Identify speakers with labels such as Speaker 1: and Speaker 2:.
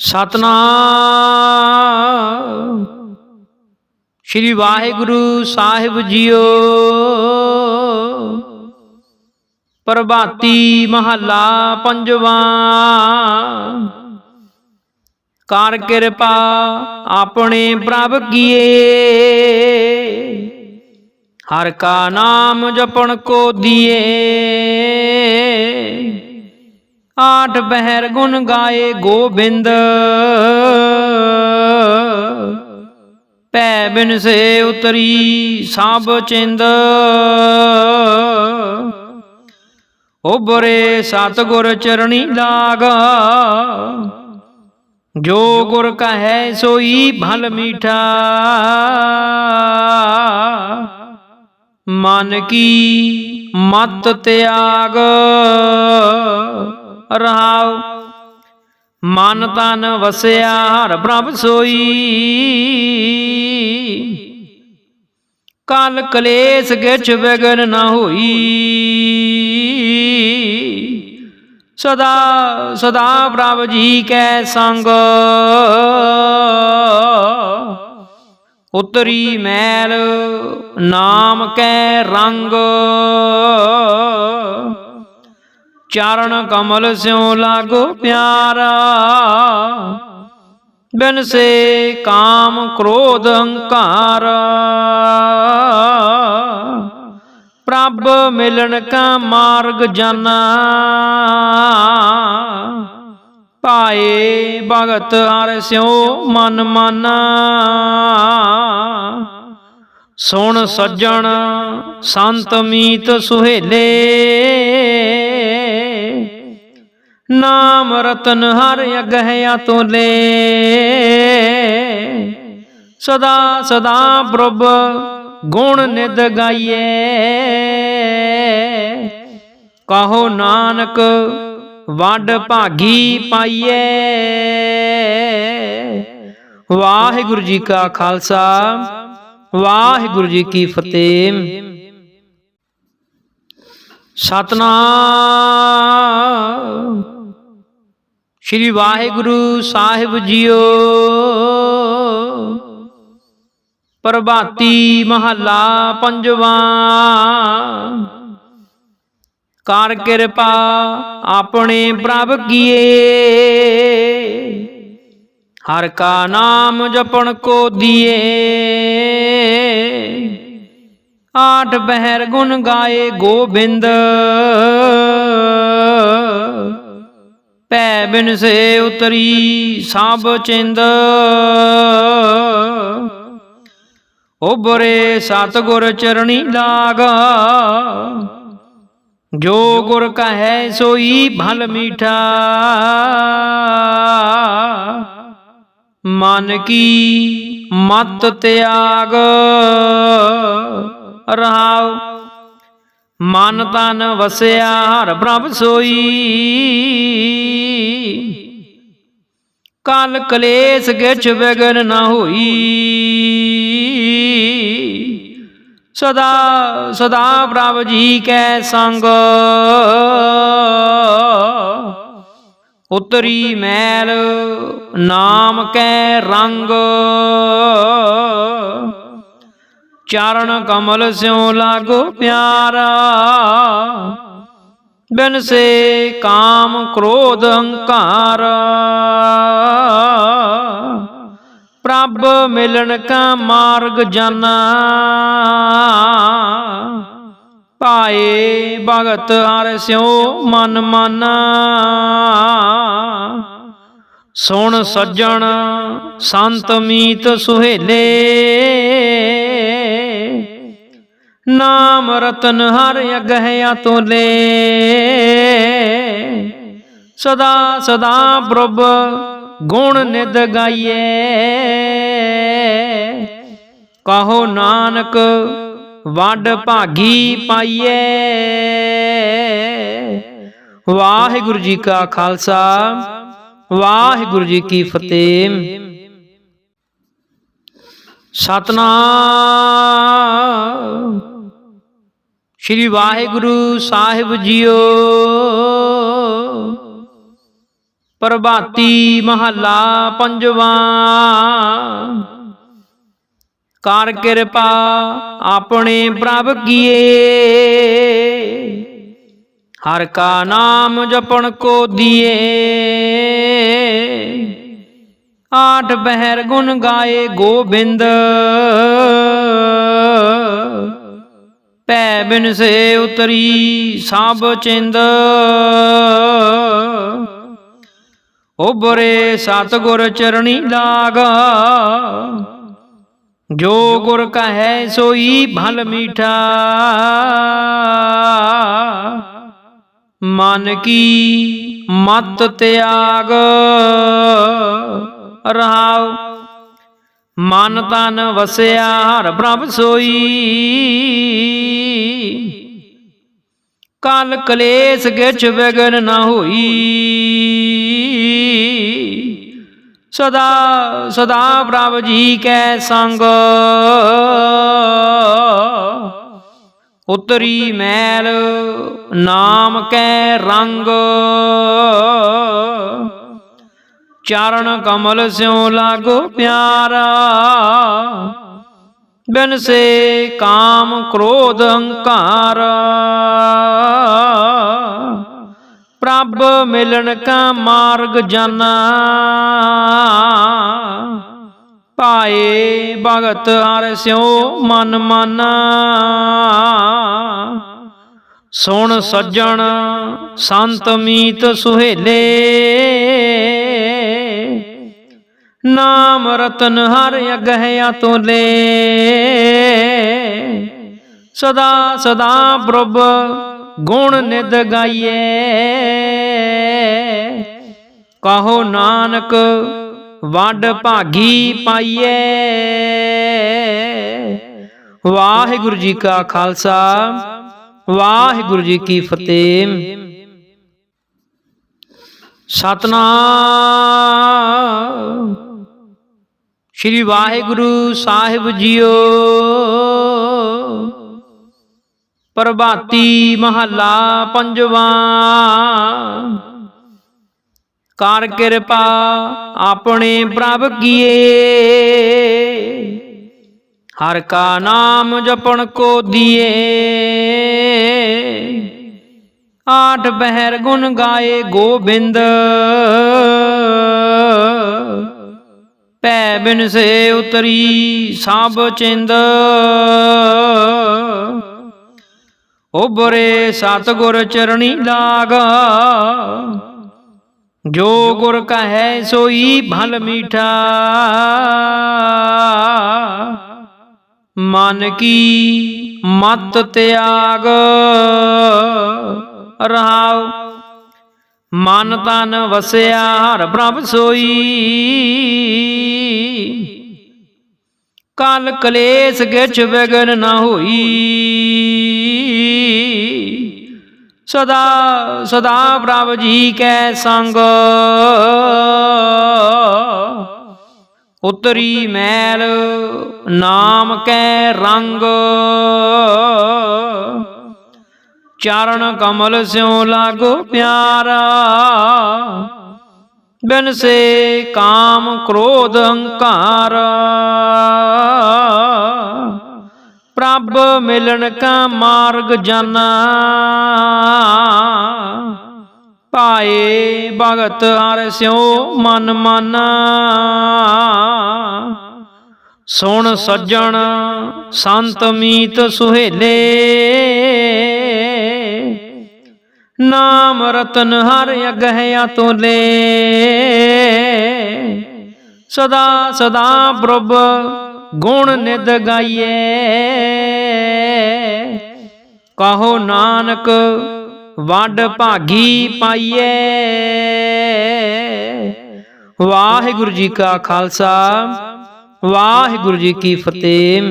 Speaker 1: ਸਤਨਾਮ। ਸ੍ਰੀ ਵਾਹਿਗੁਰੂ ਸਾਹਿਬ ਜੀਓ। ਪ੍ਰਭਾਤੀ ਮਹੱਲਾ ਪੰਜਵਾਂ। ਕਰ ਕਿਰਪਾ ਆਪਣੇ ਪ੍ਰਭ ਕੀਏ। ਹਰ ਕਾ ਨਾਮ ਜਪਣ ਕੋ ਦੀਏ। ਆਠ ਬਹਿਰ ਗੁਣ ਗਾਏ ਗੋਬਿੰਦ। ਪੈ ਬਿਨ ਸੇ ਉਤਰੀ ਸਭ ਚਿੰਦ। ਉਬਰੇ ਸਤਗੁਰ ਚਰਣੀ ਲਾਗ। ਜੋ ਗੁਰ ਕਹੈ ਸੋਈ ਭਲ ਮੀਠਾ। ਮਨ ਕੀ ਮਤ ਤਿਆਗ। ਰਹਾਉ। ਮਨ ਤਨ ਵਸਿਆ, ਹਰ ਪ੍ਰਭ ਸੋਈ। ਕਲ ਕਲੇਸ਼ ਗਿਛ ਵਿਗਨ ਨਾ ਹੋਈ। ਸਦਾ ਸਦਾ ਪ੍ਰਭ ਜੀ ਕੈ ਸੰਗ। ਉਤਰੀ ਮੈਲ, ਨਾਮ ਕੈ ਰੰਗ। ਚਰਨ ਕਮਲ ਸਿਉ ਲਾਗੋ ਪਿਆਰਾ। ਬਿਨ ਸੇ ਕਾਮ ਕ੍ਰੋਧ ਹੰਕਾਰ। ਪ੍ਰਭ ਮਿਲਣ ਕਾ ਮਾਰਗ ਜਾਨਾ। ਪਾਏ ਭਗਤ ਹਰ ਸਿਉ ਮਨ ਮਾਨਾ। ਸੁਣ ਸੱਜਣ ਸੰਤ ਮੀਤ ਸੁਹੇਲੇ। ਨਾਮ ਰਤਨ ਹਰ ਅਗਹਿਆ ਤੋਲੇ। ਸਦਾ ਸਦਾ ਪ੍ਰਭ ਗੁਣ ਨਿਦ ਗਾਈਏ ਕਹੋ ਨਾਨਕ ਵੱਡ ਭਾਗੀ ਪਾਈਏ ਵਾਹਿਗੁਰੂ ਜੀ ਕਾ ਖਾਲਸਾ, ਵਾਹਿਗੁਰੂ ਜੀ ਕੀ ਫਤਿਹ। ਸਤਨਾਮ। ਸ੍ਰੀ ਵਾਹਿਗੁਰੂ ਸਾਹਿਬ ਜੀਓ। ਪ੍ਰਭਾਤੀ ਮਹੱਲਾ ਪੰਜਵਾਂ। ਕਰ ਕਿਰਪਾ ਆਪਣੇ ਪ੍ਰਭ ਕੀਏ। ਹਰ ਕਾ ਨਾਮ ਜਪਣ ਕੋ ਦੀਏ। ਆਠ ਬਹਿਰ ਗੁਣ ਗਾਏ ਗੋਬਿੰਦ। ਪੈ ਬਿਨ ਸੇ ਉਤਰੀ ਸਭ ਚਿੰਦ। ਉਬਰੇ ਸਤਗੁਰ ਚਰਣੀ ਲਾਗ। ਜੋ ਗੁਰ ਕਹੈ ਸੋਈ ਭਲ ਮੀਠਾ। ਮਨ ਕੀ ਮਤ ਤਿਆਗ। ਰਹਾਉ ਮਨ ਤਨ ਵਸਿਆ, ਹਰ ਪ੍ਰਭ ਸੋਈ। ਕਲ ਕਲੇਸ਼ ਗਿਛ ਵਿਗਨ ਨਾ ਹੋਈ। ਸਦਾ ਸਦਾ ਪ੍ਰਭ ਜੀ ਕੈ ਸੰਗ। ਉਤਰੀ ਮੈਲ ਨਾਮ ਕੈ ਰੰਗ। ਚਰਨ ਕਮਲ ਸਿਉ ਲਾਗੋ ਪਿਆਰਾ। ਬਿਨ ਸੇ ਕਾਮ ਕ੍ਰੋਧ ਹੰਕਾਰ। ਪ੍ਰਭ ਮਿਲਣ ਕਾ ਮਾਰਗ ਜਾਣਾ ਪਾਏ ਭਗਤ ਹਰ ਸਿਉ ਮਨ ਮਾਨਾ। ਸੁਣ ਸੱਜਣ ਸੰਤ ਮੀਤ ਸੁਹੇਲੇ। ਨਾਮ ਰਤਨ ਹਰ ਅਗਹਿਆ ਤੋਲੇ। ਸਦਾ ਸਦਾ ਪ੍ਰਭ ਗੁਣ ਨਿਦ ਗਾਈਏ ਕਹੋ ਨਾਨਕ ਵੱਡ ਭਾਗੀ ਪਾਈਏ ਵਾਹਿਗੁਰੂ ਜੀ ਕਾ ਖਾਲਸਾ, ਵਾਹਿਗੁਰੂ ਜੀ ਕੀ ਫਤਿਹ। ਸਤਨਾਮ। ਸ੍ਰੀ ਵਾਹਿਗੁਰੂ ਸਾਹਿਬ ਜੀਓ। ਪ੍ਰਭਾਤੀ ਮਹੱਲਾ ਪੰਜਵਾਂ। ਕਰ ਕਿਰਪਾ ਆਪਣੇ ਪ੍ਰਭ ਕੀਏ। ਹਰ ਕਾ ਨਾਮ ਜਪਣ ਕੋ ਦੀਏ। ਆਠ ਪਹਿਰ ਗੁਣ ਗਾਏ ਗੋਬਿੰਦ। ਪੈ ਬਿਨ ਸੇ ਉਤਰੀ ਸਭ ਚਿੰਦ। ਉਬਰੇ ਸਤਗੁਰ ਚਰਣੀ ਲਾਗ। ਜੋ ਗੁਰ ਕਹੈ ਸੋਈ ਭਲ ਮੀਠਾ। ਮਨ ਕੀ ਮਤ ਤਿਆਗ। ਰਹਾਉ ਮਨ ਤਨ ਵਸਿਆ, ਹਰ ਪ੍ਰਭ ਸੋਈ। ਕਲ ਕਲੇਸ਼ ਗਿਚ ਵਿਗਨ ਨਾ ਹੋਈ। ਸਦਾ ਸਦਾ ਪ੍ਰਭ ਜੀ ਕੈ ਸੰਗ। ਉਤਰੀ ਮੈਲ, ਨਾਮ ਕੈ ਰੰਗ। ਚਰਨ ਕਮਲ ਸਿਉ ਲਾਗੋ ਪਿਆਰਾ। ਬਿਨ ਸੇ ਕਾਮ ਕ੍ਰੋਧ ਹੰਕਾਰ। ਪ੍ਰਭ ਮਿਲਣ ਕਾ ਮਾਰਗ ਜਾਨਾ। ਪਾਏ ਭਗਤ ਹਰ ਸਿਉ ਮਨ ਮਾਨਾ। ਸੁਣ ਸੱਜਣ ਸੰਤ ਮੀਤ ਸੁਹੇਲੇ। ਨਾਮ ਰਤਨ ਹਰ ਅਗਹਿਆ ਤੋਲੇ। ਸਦਾ ਸਦਾ ਪ੍ਰਭ ਗੁਣ ਨਿਦ ਗਾਈਏ। ਕਹੋ ਨਾਨਕ ਵੱਡ ਭਾਗੀ ਪਾਈਏ। ਵਾਹਿਗੁਰੂ ਜੀ ਕਾ ਖਾਲਸਾ, ਵਾਹਿਗੁਰੂ ਜੀ ਕੀ ਫਤਿਹ। ਸਤਨਾਮ। ਸ਼੍ਰੀ ਵਾਹਿਗੁਰੂ ਸਾਹਿਬ ਜੀਓ। ਪ੍ਰਭਾਤੀ ਮਹੱਲਾ ਪੰਜਵਾਂ। ਕਰ ਕਿਰਪਾ ਆਪਣੇ ਪ੍ਰਭ ਕੀਏ। ਹਰ ਕਾ ਨਾਮ ਜਪਣ ਕੋ ਦੀਏ। ਆਠ ਪਹਿਰ ਗੁਣ ਗਾਏ ਗੋਬਿੰਦ। ਪੈ ਬਿਨ ਸੇ ਉਤਰੀ ਸਭ ਚਿੰਦ। ਉਬਰੇ ਸਤਗੁਰ ਚਰਣੀ ਲਾਗ। ਜੋ ਗੁਰ ਕਹੈ ਸੋਈ ਭਲ ਮੀਠਾ। ਮਨ ਕੀ ਮਤ ਤਿਆਗ। ਰਹਾਉ ਮਨ ਤਨ ਵਸਿਆ, ਹਰ ਪ੍ਰਭ ਸੋਈ। ਕਲ ਕਲੇਸ਼ ਗਿਚ ਵਿਗਨ ਨਾ ਹੋਈ। ਸਦਾ ਸਦਾ ਪ੍ਰਭ ਜੀ ਕੈ ਸੰਗ। ਉਤਰੀ ਮੈਲ, ਨਾਮ ਕੈ ਰੰਗ। ਚਰਨ ਕਮਲ ਸਿਉ ਲਾਗੋ ਪਿਆਰਾ। ਬਿਨ ਸੇ ਕਾਮ ਕ੍ਰੋਧ ਹੰਕਾਰ। ਪ੍ਰਭ ਮਿਲਣ ਕਾ ਮਾਰਗ ਜਾਣਾ ਪਾਏ ਭਗਤ ਹਰ ਸਿਉ ਮਨ ਮਾਨਾ। ਸੁਣ ਸੱਜਣ ਸੰਤ ਮੀਤ ਸੁਹੇਲੇ। ਨਾਮ ਰਤਨ ਹਰ ਅਗਹਿਆ ਤੋਲੇ। ਸਦਾ ਸਦਾ ਪ੍ਰਭ ਗੁਣ ਨਿਦ ਗਾਈਏ ਕਹੋ ਨਾਨਕ ਵੱਡ ਭਾਗੀ ਪਾਈਏ ਵਾਹਿਗੁਰੂ ਜੀ ਕਾ ਖਾਲਸਾ, ਵਾਹਿਗੁਰੂ ਜੀ ਕੀ ਫਤਿਹ।